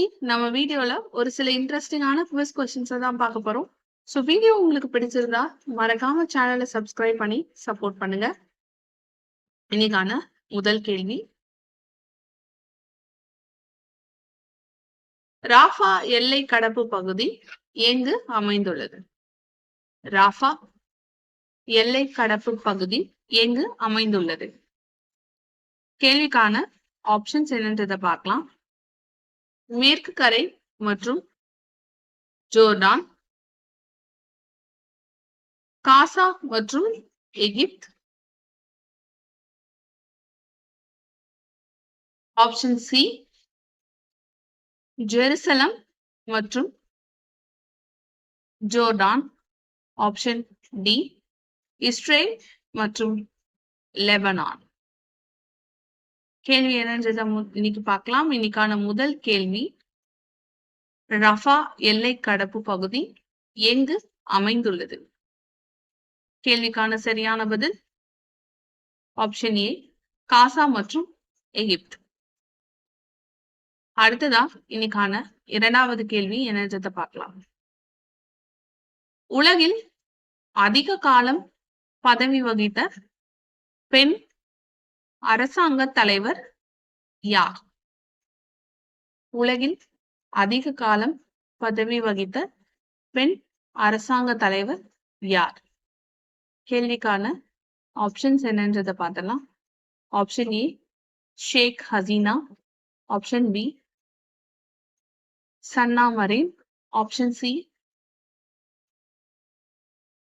இன்னைக்கு நம்ம வீடியோல ஒரு சில இன்ட்ரெஸ்டிங்கான குவிஸ் கொஸ்டின்ஸை தான் பார்க்க போறோம். ஸோ வீடியோ உங்களுக்கு பிடிச்சிருந்தா மறக்காம சேனலை சப்ஸ்கிரைப் பண்ணி சப்போர்ட் பண்ணுங்க. இன்னைக்கான முதல் கேள்வி. ராஃபா எல்லை கடப்பு பகுதி எங்கு அமைந்துள்ளது? ராஃபா எல்லை கடப்பு பகுதி எங்கு அமைந்துள்ளது? கேள்விக்கான ஆப்ஷன்ஸ் என்னன்றதை பார்க்கலாம். மேற்கு கரை மற்றும் ஜோர்டான் காசா மற்றும் எகிப்த். ஆப்ஷன் சி ஜெருசலம் மற்றும் ஜோர்டான். ஆப்ஷன் டி இஸ்ரேல் மற்றும் லெபனான். கேள்வி என்னன்றத இன்னைக்கு பார்க்கலாம். இன்னைக்கான முதல் கேள்வி ரஃபா எல்லை கடப்பு பகுதி எங்கு அமைந்துள்ளது? கேள்விக்கான சரியான பதில் ஆப்ஷன் ஏ காசா மற்றும் எகிப்து. அடுத்ததா இன்னைக்கான இரண்டாவது கேள்வி என்னன்றத பார்க்கலாம். உலகில் அதிக காலம் பதவி வகித்த பெண் அரசாங்க தலைவர் யார்? உலகில் அதிக காலம் பதவி வகித்த பெண் அரசாங்க தலைவர் யார்? கேள்விக்கான ஆப்ஷன்ஸ் என்னன்றதை பார்த்தலாம் option A Sheikh Hasina. Option B Sanna Marin. Option C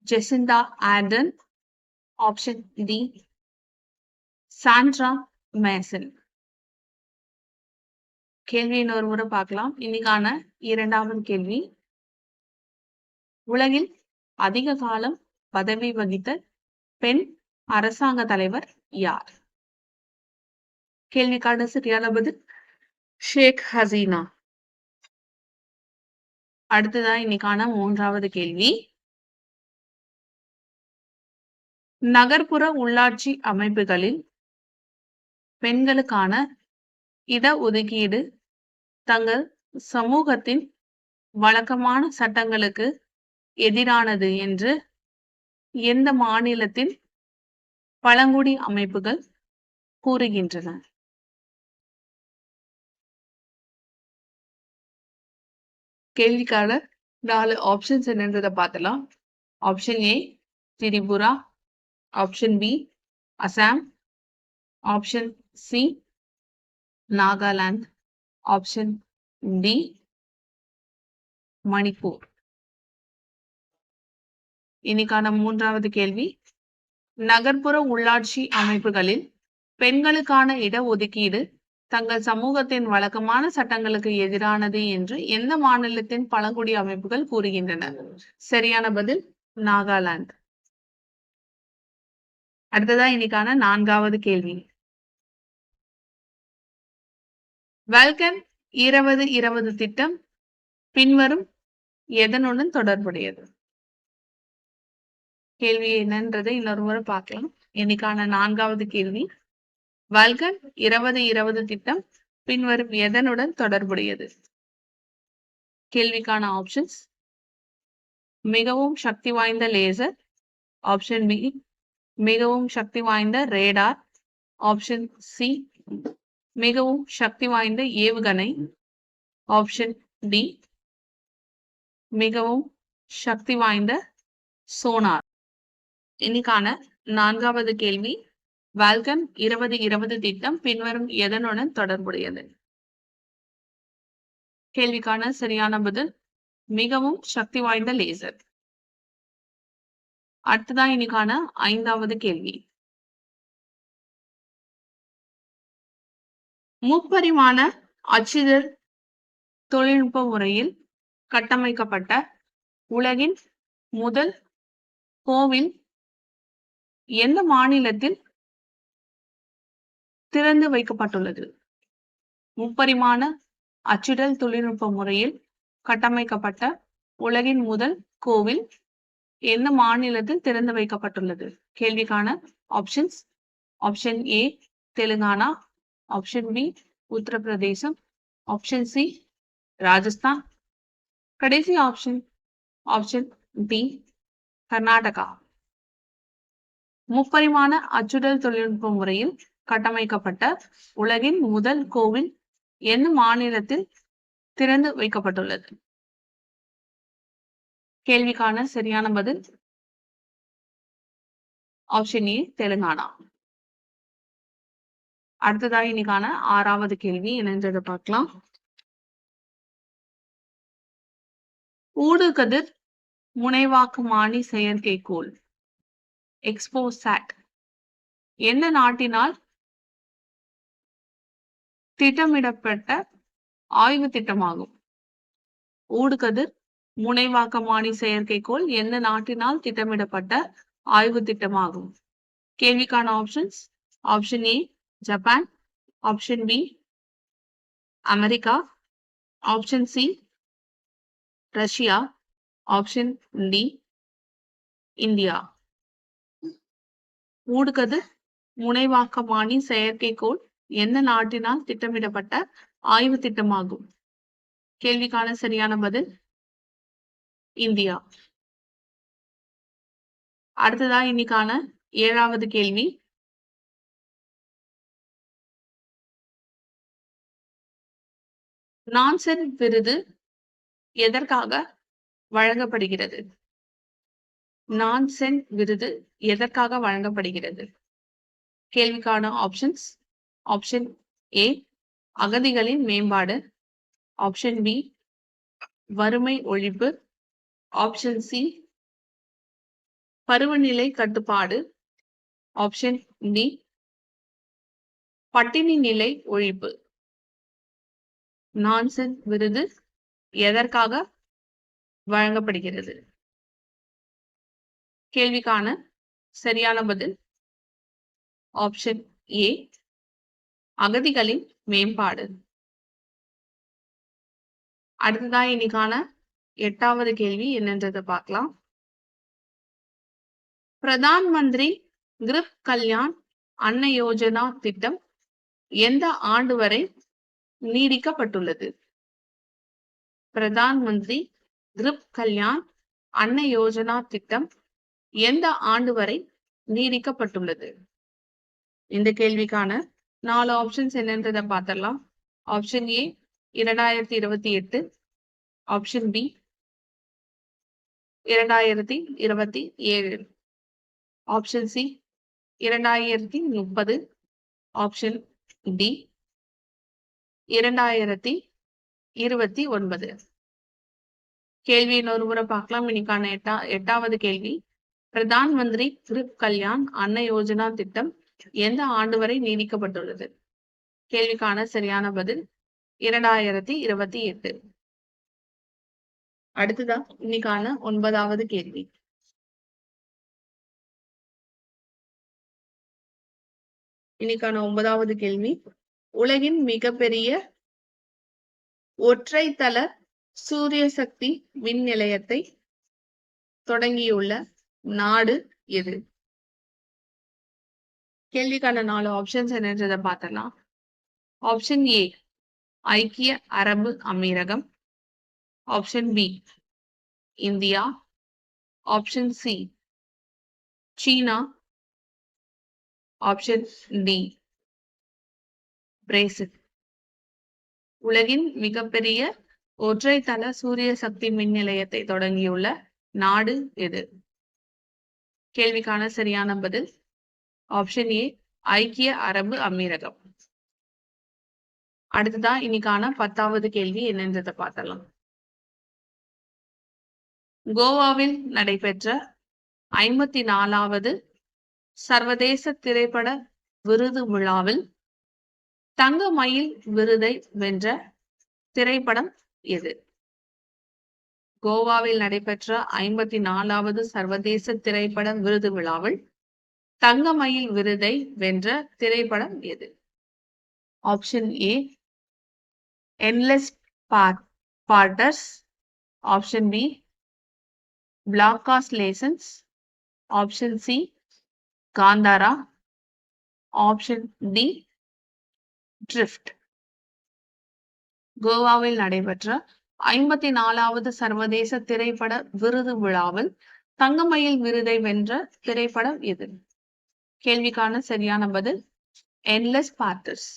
Jacinda Ardern option D Sandra Mason கேள்வி இன்னொரு முறை பார்க்கலாம். இன்னைக்கான இரண்டாவது கேள்வி. உலகில் அதிக காலம் பதவி வகித்த பெண் அரசாங்க தலைவர் யார்? கேள்விக்கான சரியான பதில்? ஷேக் ஹசீனா. அடுத்ததா இன்னைக்கான மூன்றாவது கேள்வி. நகர்ப்புற உள்ளாட்சி அமைப்புகளில் பெண்களுக்கான இட ஒதுக்கீடு தங்கள் சமூகத்தின் வழக்கமான சட்டங்களுக்கு எதிரானது என்று எந்த மாநிலத்தின் பழங்குடி அமைப்புகள் கூறுகின்றன. கேள்விக்கான நாலு ஆப்ஷன்ஸ் என்னன்றதை பார்த்தலாம் option A Tripura. Option B Assam. Option C Nagaland option D Manipur இன்னைக்கான மூன்றாவது கேள்வி. நகர்ப்புற உள்ளாட்சி அமைப்புகளில் பெண்களுக்கான இடஒதுக்கீடு தங்கள் சமூகத்தின் வழக்கமான சட்டங்களுக்கு எதிரானது என்று எந்த மாநிலத்தின் பழங்குடி அமைப்புகள் கூறுகின்றன? சரியான பதில் நாகாலாந்து. அடுத்ததா இன்னைக்கான நான்காவது கேள்வி. வெல்கன் இருபது இருபது திட்டம். பின்வரும் எதனுடன் தொடர்புடையது? கேள்வி என்னன்றதை இன்னொரு முறை பார்க்கலாம். இன்னைக்கான நான்காவது கேள்வி. வல்கன் இருபது இருபது திட்டம். பின்வரும் எதனுடன் தொடர்புடையது? கேள்விக்கான ஆப்ஷன்ஸ் மிகவும் சக்தி வாய்ந்த லேசர் ஆப்ஷன் பி மிகவும் சக்தி வாய்ந்த ரேடார் ஆப்ஷன் சி மிகவும் சக்தி வாய்ந்த ஏவுகணை. ஆப்ஷன் டி மிகவும் சக்தி வாய்ந்த சோனார் இன்னைக்கான நான்காவது கேள்வி. வால்கன் இருபது இருபது திட்டம் பின்வரும் எதனுடன் தொடர்புடையது? கேள்விக்கான சரியான பதில் மிகவும் சக்தி வாய்ந்த லேசர் அடுத்ததான் இன்னைக்கான ஐந்தாவது கேள்வி. முப்பரிமாண அச்சிதழ் தொழில்நுட்ப முறையில் கட்டமைக்கப்பட்ட உலகின் முதல் கோவில் எந்த மாநிலத்தில் திறந்து வைக்கப்பட்டுள்ளது? முப்பரிமாண அச்சிடல் தொழில்நுட்ப முறையில் கட்டமைக்கப்பட்ட உலகின் முதல் கோவில் எந்த மாநிலத்தில் திறந்து வைக்கப்பட்டுள்ளது? கேள்விக்கான options option A Telangana option B Uttar Pradesh option C Rajasthan கடைசி ஆப்ஷன் ஆப்ஷன் டி கர்நாடகா முப்பரிமாண அச்சுடல் தொழில்நுட்ப முறையில் கட்டமைக்கப்பட்ட உலகின் முதல் கோவில் எந்த மாநிலத்தில் திறந்து வைக்கப்பட்டுள்ளது. கேள்விக்கான சரியான பதில் ஆப்ஷன் ஏ தெலுங்கானா. அடுத்ததாக இன்னைக்கான ஆறாவது கேள்வி என்னன்றதை பார்க்கலாம். ஊடுகதிர் முனைவாக்குமானி செயற்கைக்கோள். எக்ஸ்போசாட் எந்த நாட்டினால் திட்டமிடப்பட்ட ஆய்வு திட்டமாகும்? ஊடுகதிர் முனைவாக்கமானி செயற்கைக்கோள் எந்த நாட்டினால் திட்டமிடப்பட்ட ஆய்வு திட்டமாகும்? கேள்விக்கான options option A Japan option B America option C Russia option D India. ஊடுகது முனைவாக்கமானி செயற்கைக்கோள் எந்த நாட்டினால் திட்டமிடப்பட்ட ஆய்வு திட்டமாகும்? கேள்விக்கான சரியான பதில் இந்தியா. அடுத்ததா இன்னைக்கான ஏழாவது கேள்வி. நான்சென் விருது எதற்காக வழங்கப்படுகிறது? நான்சென் விருது எதற்காக வழங்கப்படுகிறது? கேள்விக்கான ஆப்ஷன்ஸ் ஆப்ஷன் ஏ அகதிகளின் மேம்பாடு. ஆப்ஷன் பி வறுமை ஒழிப்பு. ஆப்ஷன் சி பருவநிலை கட்டுப்பாடு. ஆப்ஷன் டி பட்டினி நிலை ஒழிப்பு. நான்சென் விருது எதற்காக வழங்கப்படுகிறது? கேள்விக்கான சரியான பதில் ஆப்ஷன் ஏ அகதிகளின் மேம்பாடு. அடுத்ததா இன்னைக்கான எட்டாவது கேள்வி என்னன்றதை பார்க்கலாம். பிரதான் மந்திரி கிரிப் கல்யாண் அன்ன யோஜனா திட்டம் எந்த ஆண்டு வரை நீடிக்கப்பட்டுள்ளது. பிரதான் மந்திரி கிரிப் கல்யாண் அன்ன யோஜனா திட்டம் எந்த ஆண்டு வரை நீடிக்கப்பட்டுள்ளது? இந்த கேள்விக்கான நாலு ஆப்ஷன்ஸ் என்னன்றதை பார்த்துடலாம். ஆப்ஷன் ஏ இரண்டாயிரத்தி இருபத்தி எட்டு. ஆப்ஷன் பி இரண்டாயிரத்தி இருபத்தி ஏழு. ஆப்ஷன் சி இரண்டாயிரத்தி முப்பது. ஆப்ஷன் டி இரண்டாயிரத்தி இருபத்தி ஒன்பது. கேள்வி இன்னொரு முறை பார்க்கலாம். இன்னைக்கான எட்டா எட்டாவது கேள்வி. பிரதான் மந்திரி கிரிப் கல்யாண் அன்ன யோஜனா திட்டம் எந்த ஆண்டு வரை நீடிக்கப்பட்டுள்ளது? கேள்விக்கான சரியான பதில் இரண்டாயிரத்தி இருபத்தி எட்டு. அடுத்ததா இன்னைக்கான ஒன்பதாவது கேள்வி. இன்னைக்கான ஒன்பதாவது கேள்வி. உலகின் மிகப்பெரிய ஒற்றை தள சூரிய சக்தி மின் நிலையத்தை தொடங்கியுள்ள நாடு எது கேள்விக்கான நாலு ஆப்ஷன்ஸ் என்னன்றதை பார்த்தலாம் ஆப்ஷன் ஏ ஐக்கிய அரபு அமீரகம். Option B India. Option C China. Option D Brazil உலகின் மிகப்பெரிய ஒற்றை தள சூரிய சக்தி மின் நிலையத்தை தொடங்கியுள்ள நாடு எது? கேள்விக்கான சரியான பதில் ஆப்ஷன் ஏ ஐக்கிய அரபு அமீரகம். அடுத்ததான் இன்னைக்கான பத்தாவது கேள்வி என்னன்றதை பார்த்தலாம் கோவாவில் நடைபெற்ற ஐம்பத்தி நாலாவது சர்வதேச திரைப்பட விருது விழாவில் தங்க மயில் விருதை வென்ற திரைப்படம் எது கோவாவில் நடைபெற்ற ஐம்பத்தி நாலாவது சர்வதேச திரைப்பட விருது விழாவில் தங்கமயில் விருதை வென்ற திரைப்படம் எது? Option A endless borders option B Blaga's lessons option C Kantara option D drift கோவாவில் நடைபெற்ற ஐம்பத்தி நாலாவது சர்வதேச திரைப்பட விருது விழாவில் தங்கமயில் விருதை வென்ற திரைப்படம் எது கேள்விக்கான சரியான பதில் என்லெஸ் பார்த்தர்ஸ்